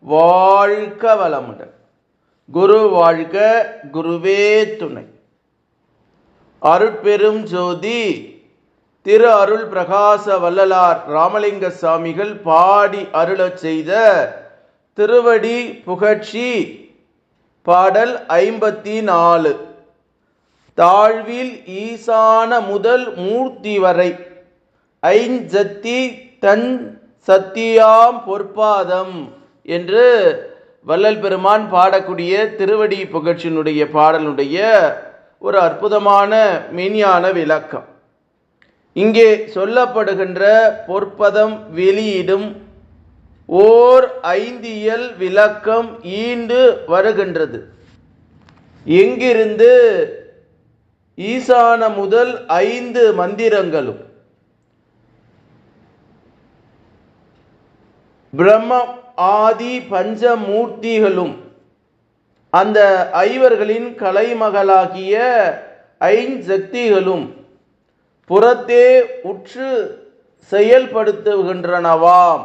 வாழ்க வளமுடன். குரு வாழ்க குருவே துணை. அருட்பெரும் ஜோதி திரு அருள் பிரகாச வள்ளலார் ராமலிங்க சாமிகள் பாடி அருளச் செய்த திருவடி புகழ்ச்சி பாடல் ஐம்பத்தி நாலு தாழ்வில் ஈசான முதல் மூர்த்தி வரை ஐஞ்சத்தி தன் சத்தியாம் பொற்பாதம். என்று வள்ளல் பெருமான் பாடக்கூடிய திருவடி புகழ்ச்சியினுடைய பாடலுடைய ஒரு அற்புதமான மெய்ஞான விளக்கம். இங்கே சொல்லப்படுகின்ற பொற்பதம் வெளியிடும் ஓர் ஐந்தியல் விளக்கம் ஈண்டு வருகின்றது. எங்கிருந்து ஈசான முதல் ஐந்து மந்திரங்களும் பிரம்ம ஆதி பஞ்சமூர்த்திகளும் அந்த ஐவர்களின் கலைமகளாகிய ஐஞ்சக்திகளும் புறத்தே உற்று செயல்படுத்துகின்றனவாம்.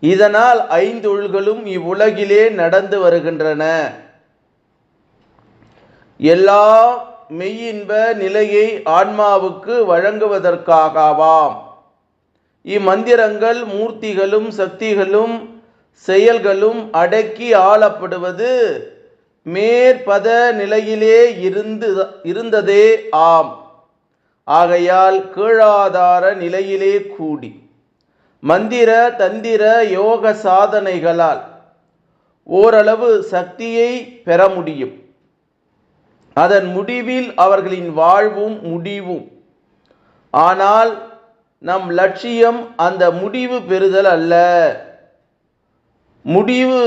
இதனால் ஐந்தொழில்களும் இவ்வுலகிலே நடந்து வருகின்றன. எல்லா மெய்யின்ப நிலையை ஆன்மாவுக்கு வழங்குவதற்காகவாம். இம்மந்திரங்கள் மூர்த்திகளும் சக்திகளும் செயல்களும் அடக்கி ஆளப்படுவது மேற்பத நிலையிலே இருந்து இருந்ததே ஆம். ஆகையால் கீழாதார நிலையிலே கூடி. மந்திர தந்திர யோக சாதனைகளால் ஓரளவு சக்தியை பெற முடியும். அதன் முடிவில் அவர்களின் வாழ்வும் முடிவும். ஆனால் நம் லட்சியம் அந்த முடிவு பெறுதல் அல்ல. முடிவு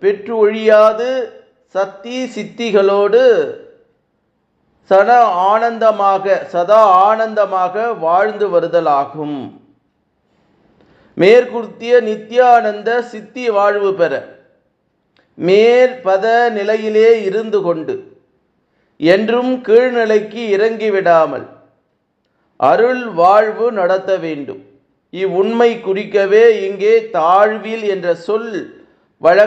பெற்று ஒழியாது சக்தி சித்திகளோடு சன ஆனந்தமாக சதா ஆனந்தமாக வாழ்ந்து வருதலாகும். மேற்குர்த்திய நித்யானந்த சித்தி வாழ்வு பெற மேற்பத நிலையிலே இருந்து கொண்டு என்றும் கீழ்நிலைக்கு இறங்கிவிடாமல் அருள் வாழ்வு நடத்த வேண்டும். இவ்வுண்மை குறிக்கவே இங்கே தாழ்வில் என்ற சொல் வழங்க